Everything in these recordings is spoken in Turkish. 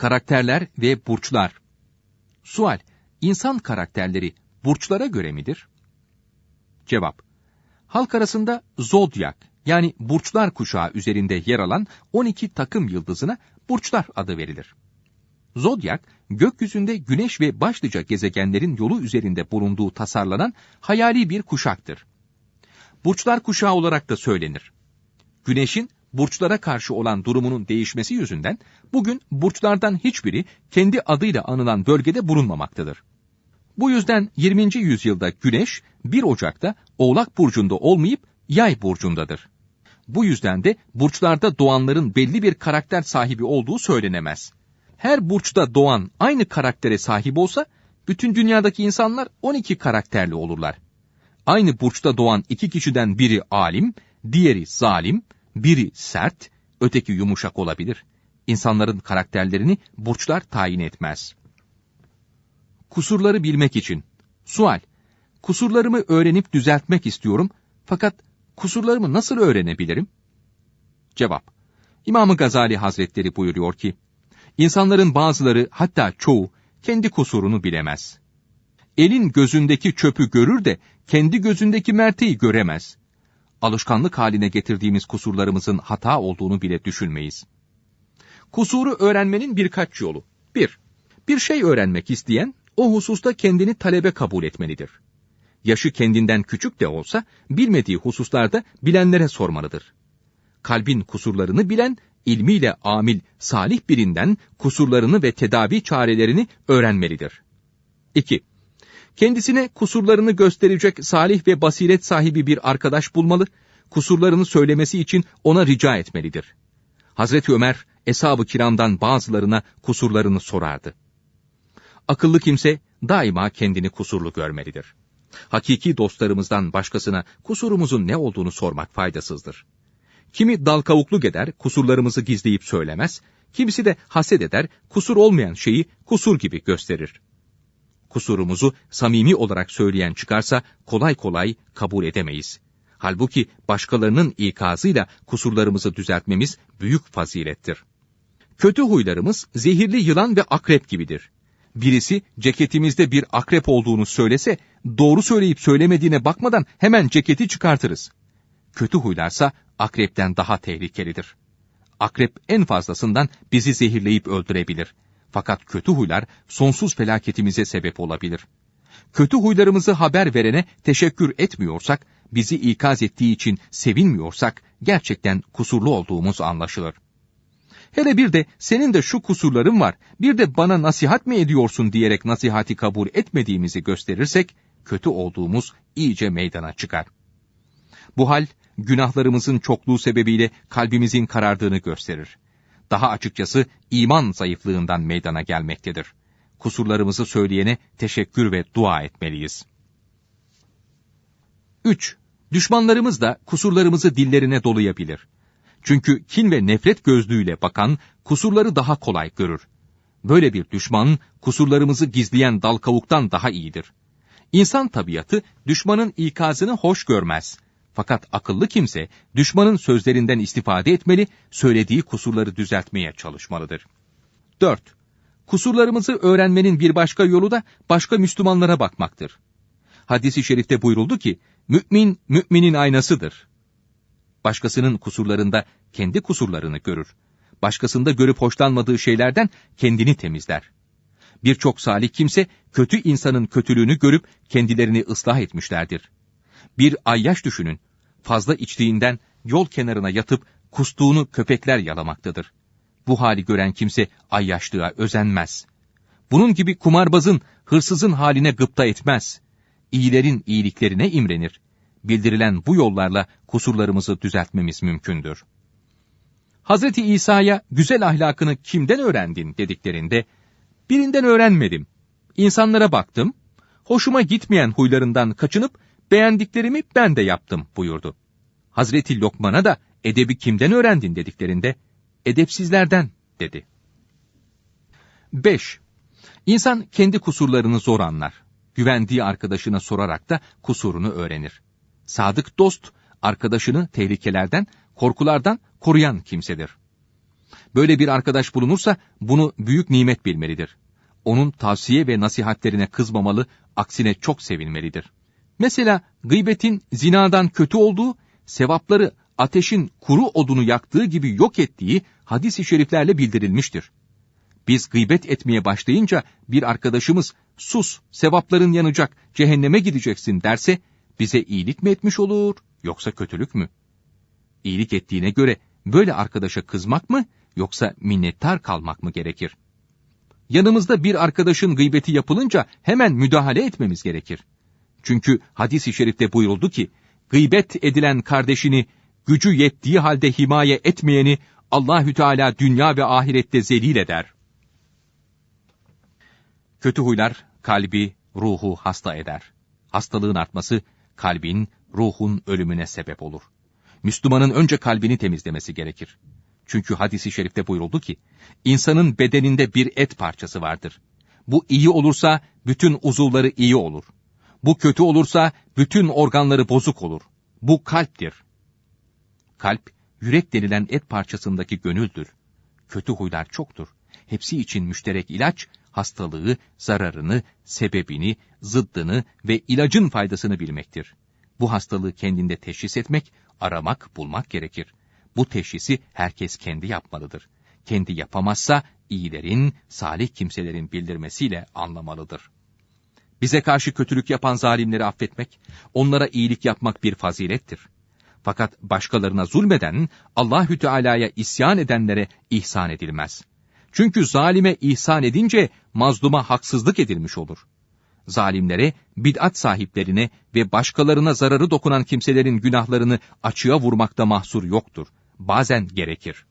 Karakterler ve burçlar. Sual, insan karakterleri burçlara göre midir? Cevap, halk arasında zodyak yani burçlar kuşağı üzerinde yer alan 12 takım yıldızına burçlar adı verilir. Zodyak, gökyüzünde güneş ve başlıca gezegenlerin yolu üzerinde bulunduğu tasarlanan hayali bir kuşaktır. Burçlar kuşağı olarak da söylenir. Güneşin burçlara karşı olan durumunun değişmesi yüzünden bugün burçlardan hiçbiri kendi adıyla anılan bölgede bulunmamaktadır. Bu yüzden 20. yüzyılda Güneş 1 Ocak'ta Oğlak burcunda olmayıp Yay burcundadır. Bu yüzden de burçlarda doğanların belli bir karakter sahibi olduğu söylenemez. Her burçta doğan aynı karaktere sahip olsa bütün dünyadaki insanlar 12 karakterli olurlar. Aynı burçta doğan iki kişiden biri alim, diğeri zalim, biri sert, öteki yumuşak olabilir. İnsanların karakterlerini burçlar tayin etmez. Kusurları bilmek için. Sual. Kusurlarımı öğrenip düzeltmek istiyorum fakat kusurlarımı nasıl öğrenebilirim? Cevap. İmam Gazali Hazretleri buyuruyor ki, İnsanların bazıları hatta çoğu kendi kusurunu bilemez. Elin gözündeki çöpü görür de kendi gözündeki merteği göremez. Alışkanlık haline getirdiğimiz kusurlarımızın hata olduğunu bile düşünmeyiz. Kusuru öğrenmenin birkaç yolu. 1. Bir, bir şey öğrenmek isteyen o hususta kendini talebe kabul etmelidir. Yaşı kendinden küçük de olsa bilmediği hususlarda bilenlere sormalıdır. Kalbin kusurlarını bilen ilmiyle amil salih birinden kusurlarını ve tedavi çarelerini öğrenmelidir. 2. Kendisine kusurlarını gösterecek salih ve basiret sahibi bir arkadaş bulmalı, kusurlarını söylemesi için ona rica etmelidir. Hazreti Ömer, Eshab-ı Kiram'dan bazılarına kusurlarını sorardı. Akıllı kimse daima kendini kusurlu görmelidir. Hakiki dostlarımızdan başkasına kusurumuzun ne olduğunu sormak faydasızdır. Kimi dal kavukluk eder, kusurlarımızı gizleyip söylemez, kimisi de haset eder, kusur olmayan şeyi kusur gibi gösterir. Kusurumuzu samimi olarak söyleyen çıkarsa kolay kolay kabul edemeyiz. Halbuki başkalarının ikazıyla kusurlarımızı düzeltmemiz büyük fazilettir. Kötü huylarımız zehirli yılan ve akrep gibidir. Birisi ceketimizde bir akrep olduğunu söylese, doğru söyleyip söylemediğine bakmadan hemen ceketi çıkartırız. Kötü huylarsa akrepten daha tehlikelidir. Akrep en fazlasından bizi zehirleyip öldürebilir. Fakat kötü huylar sonsuz felaketimize sebep olabilir. Kötü huylarımızı haber verene teşekkür etmiyorsak, bizi ikaz ettiği için sevinmiyorsak, gerçekten kusurlu olduğumuz anlaşılır. Hele bir de senin de şu kusurların var, bir de bana nasihat mi ediyorsun diyerek nasihati kabul etmediğimizi gösterirsek, kötü olduğumuz iyice meydana çıkar. Bu hal, günahlarımızın çokluğu sebebiyle kalbimizin karardığını gösterir. Daha açıkçası iman zayıflığından meydana gelmektedir. Kusurlarımızı söyleyene teşekkür ve dua etmeliyiz. 3. Düşmanlarımız da kusurlarımızı dillerine dolayabilir. Çünkü kin ve nefret gözlüğüyle bakan kusurları daha kolay görür. Böyle bir düşman kusurlarımızı gizleyen dal kavuktan daha iyidir. İnsan tabiatı düşmanın ikazını hoş görmez. Fakat akıllı kimse düşmanın sözlerinden istifade etmeli, söylediği kusurları düzeltmeye çalışmalıdır. 4. Kusurlarımızı öğrenmenin bir başka yolu da başka Müslümanlara bakmaktır. Hadis-i şerifte buyuruldu ki, mümin, müminin aynasıdır. Başkasının kusurlarında kendi kusurlarını görür. Başkasında görüp hoşlanmadığı şeylerden kendini temizler. Birçok salih kimse kötü insanın kötülüğünü görüp kendilerini ıslah etmişlerdir. Bir ayyaş düşünün. Fazla içtiğinden yol kenarına yatıp kustuğunu köpekler yalamaktadır. Bu hali gören kimse ayyaşlığa özenmez. Bunun gibi kumarbazın, hırsızın haline gıpta etmez. İyilerin iyiliklerine imrenir. Bildirilen bu yollarla kusurlarımızı düzeltmemiz mümkündür. Hazreti İsa'ya güzel ahlakını kimden öğrendin dediklerinde, birinden öğrenmedim. İnsanlara baktım, hoşuma gitmeyen huylarından kaçınıp beğendiklerimi ben de yaptım buyurdu. Hazreti Lokman'a da edebi kimden öğrendin dediklerinde, edepsizlerden dedi. 5. İnsan kendi kusurlarını zor anlar. Güvendiği arkadaşına sorarak da kusurunu öğrenir. Sadık dost, arkadaşını tehlikelerden, korkulardan koruyan kimsedir. Böyle bir arkadaş bulunursa bunu büyük nimet bilmelidir. Onun tavsiye ve nasihatlerine kızmamalı, aksine çok sevinmelidir. Mesela gıybetin zinadan kötü olduğu, sevapları ateşin kuru odunu yaktığı gibi yok ettiği hadis-i şeriflerle bildirilmiştir. Biz gıybet etmeye başlayınca bir arkadaşımız sus sevapların yanacak cehenneme gideceksin derse bize iyilik mi etmiş olur yoksa kötülük mü? İyilik ettiğine göre böyle arkadaşa kızmak mı yoksa minnettar kalmak mı gerekir? Yanımızda bir arkadaşın gıybeti yapılınca hemen müdahale etmemiz gerekir. Çünkü hadis-i şerifte buyuruldu ki, gıybet edilen kardeşini gücü yettiği halde himaye etmeyeni Allahü Teala dünya ve ahirette zelil eder. Kötü huylar kalbi, ruhu hasta eder. Hastalığın artması kalbin, ruhun ölümüne sebep olur. Müslümanın önce kalbini temizlemesi gerekir. Çünkü hadisi şerifte buyuruldu ki, insanın bedeninde bir et parçası vardır. Bu iyi olursa bütün uzuvları iyi olur. Bu kötü olursa bütün organları bozuk olur. Bu kalptir. Kalp, yürek denilen et parçasındaki gönüldür. Kötü huylar çoktur. Hepsi için müşterek ilaç, hastalığı, zararını, sebebini, zıddını ve ilacın faydasını bilmektir. Bu hastalığı kendinde teşhis etmek, aramak, bulmak gerekir. Bu teşhisi herkes kendi yapmalıdır. Kendi yapamazsa iyilerin, salih kimselerin bildirmesiyle anlamalıdır. Bize karşı kötülük yapan zalimleri affetmek, onlara iyilik yapmak bir fazilettir. Fakat başkalarına zulmeden, Allahü Teala'ya isyan edenlere ihsan edilmez. Çünkü zalime ihsan edince mazluma haksızlık edilmiş olur. Zalimlere, bid'at sahiplerine ve başkalarına zararı dokunan kimselerin günahlarını açığa vurmakta mahsur yoktur. Bazen gerekir.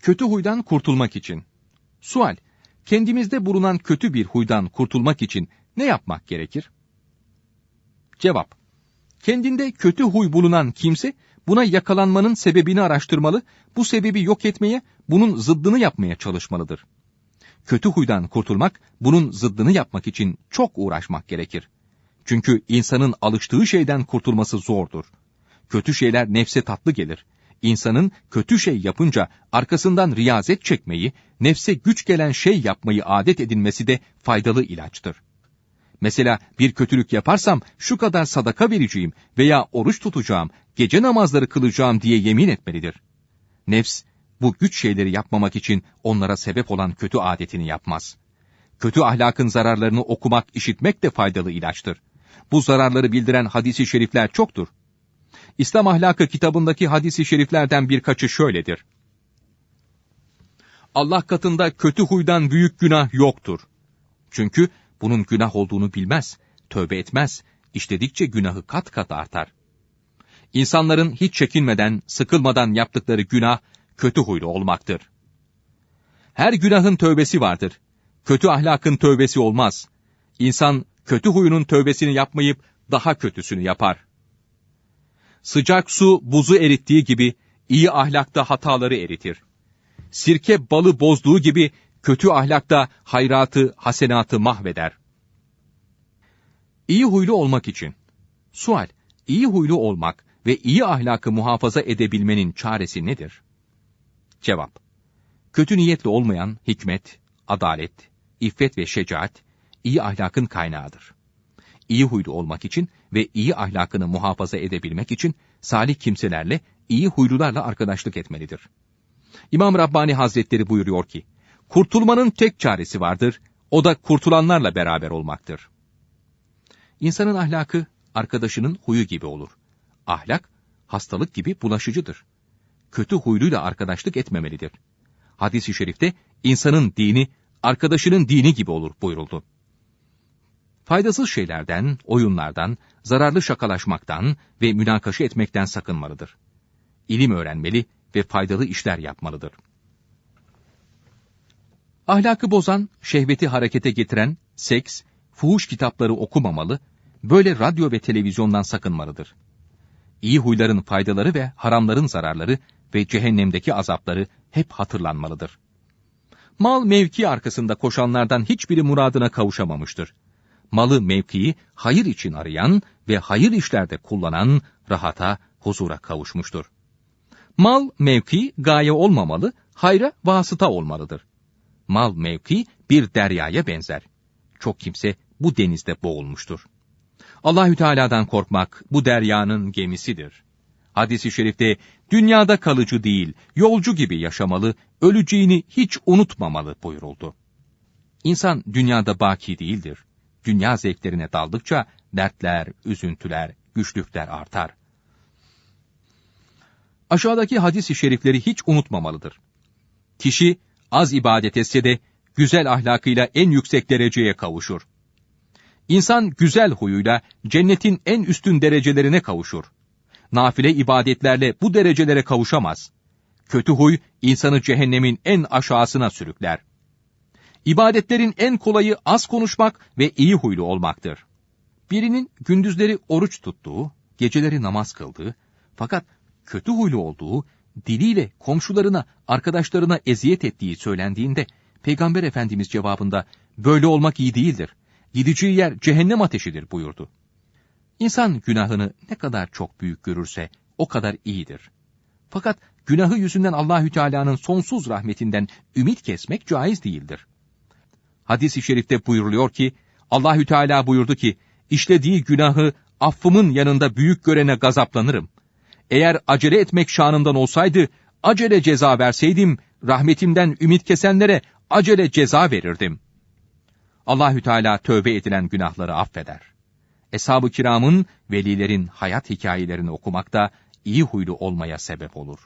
Kötü huydan kurtulmak için. Sual, kendimizde bulunan kötü bir huydan kurtulmak için ne yapmak gerekir? Cevap, kendinde kötü huy bulunan kimse, buna yakalanmanın sebebini araştırmalı, bu sebebi yok etmeye, bunun zıddını yapmaya çalışmalıdır. Kötü huydan kurtulmak, bunun zıddını yapmak için çok uğraşmak gerekir. Çünkü insanın alıştığı şeyden kurtulması zordur. Kötü şeyler nefse tatlı gelir. İnsanın kötü şey yapınca arkasından riyazet çekmeyi, nefse güç gelen şey yapmayı adet edinmesi de faydalı ilaçtır. Mesela bir kötülük yaparsam şu kadar sadaka vereceğim veya oruç tutacağım, gece namazları kılacağım diye yemin etmelidir. Nefs, bu güç şeyleri yapmamak için onlara sebep olan kötü adetini yapmaz. Kötü ahlakın zararlarını okumak, işitmek de faydalı ilaçtır. Bu zararları bildiren hadisi şerifler çoktur. İslam ahlakı kitabındaki hadisi şeriflerden birkaçı şöyledir. Allah katında kötü huydan büyük günah yoktur. Çünkü bunun günah olduğunu bilmez, tövbe etmez, işledikçe günahı kat kat artar. İnsanların hiç çekinmeden, sıkılmadan yaptıkları günah, kötü huylu olmaktır. Her günahın tövbesi vardır. Kötü ahlakın tövbesi olmaz. İnsan kötü huyunun tövbesini yapmayıp daha kötüsünü yapar. Sıcak su buzu erittiği gibi iyi ahlakta hataları eritir. Sirke balı bozduğu gibi kötü ahlakta hayratı, hasenatı mahveder. İyi huylu olmak için. Sual, iyi huylu olmak ve iyi ahlakı muhafaza edebilmenin çaresi nedir? Cevap, kötü niyetli olmayan hikmet, adalet, iffet ve şecaat, iyi ahlakın kaynağıdır. İyi huylu olmak için ve iyi ahlakını muhafaza edebilmek için salih kimselerle, iyi huylularla arkadaşlık etmelidir. İmam Rabbani Hazretleri buyuruyor ki, Kurtulmanın tek çaresi vardır, o da kurtulanlarla beraber olmaktır. İnsanın ahlakı, arkadaşının huyu gibi olur. Ahlak, hastalık gibi bulaşıcıdır. Kötü huyluyla arkadaşlık etmemelidir. Hadis-i şerifte, insanın dini, arkadaşının dini gibi olur buyuruldu. Faydasız şeylerden, oyunlardan, zararlı şakalaşmaktan ve münakaşa etmekten sakınmalıdır. İlim öğrenmeli ve faydalı işler yapmalıdır. Ahlakı bozan, şehveti harekete getiren, seks, fuhuş kitapları okumamalı, böyle radyo ve televizyondan sakınmalıdır. İyi huyların faydaları ve haramların zararları ve cehennemdeki azapları hep hatırlanmalıdır. Mal mevki arkasında koşanlardan hiçbiri muradına kavuşamamıştır. Malı mevkiyi hayır için arayan ve hayır işlerde kullanan rahata, huzura kavuşmuştur. Mal, mevki gaye olmamalı, hayra vasıta olmalıdır. Mal, mevki bir deryaya benzer. Çok kimse bu denizde boğulmuştur. Allahü Teala'dan korkmak bu deryanın gemisidir. Hadis-i şerifte dünyada kalıcı değil, yolcu gibi yaşamalı, öleceğini hiç unutmamalı buyuruldu. İnsan dünyada baki değildir. Dünya zevklerine daldıkça dertler, üzüntüler, güçlükler artar. Aşağıdaki hadis-i şerifleri hiç unutmamalıdır. Kişi az ibadet etse de güzel ahlakıyla en yüksek dereceye kavuşur. İnsan güzel huyuyla cennetin en üstün derecelerine kavuşur. Nafile ibadetlerle bu derecelere kavuşamaz. Kötü huy insanı cehennemin en aşağısına sürükler. İbadetlerin en kolayı az konuşmak ve iyi huylu olmaktır. Birinin gündüzleri oruç tuttuğu, geceleri namaz kıldığı, fakat kötü huylu olduğu, diliyle komşularına, arkadaşlarına eziyet ettiği söylendiğinde, Peygamber Efendimiz cevabında, böyle olmak iyi değildir. Gideceği yer cehennem ateşidir buyurdu. İnsan günahını ne kadar çok büyük görürse, o kadar iyidir. Fakat günahı yüzünden Allahü Teala'nın sonsuz rahmetinden ümit kesmek caiz değildir. Hadis-i şerifte buyuruluyor ki, Allahü Teala buyurdu ki, işlediği günahı affımın yanında büyük görene gazaplanırım. Eğer acele etmek şanından olsaydı, acele ceza verseydim, rahmetimden ümit kesenlere acele ceza verirdim. Allahü Teala tövbe edilen günahları affeder. Eshab-ı kiramın, velilerin hayat hikayelerini okumak da iyi huylu olmaya sebep olur.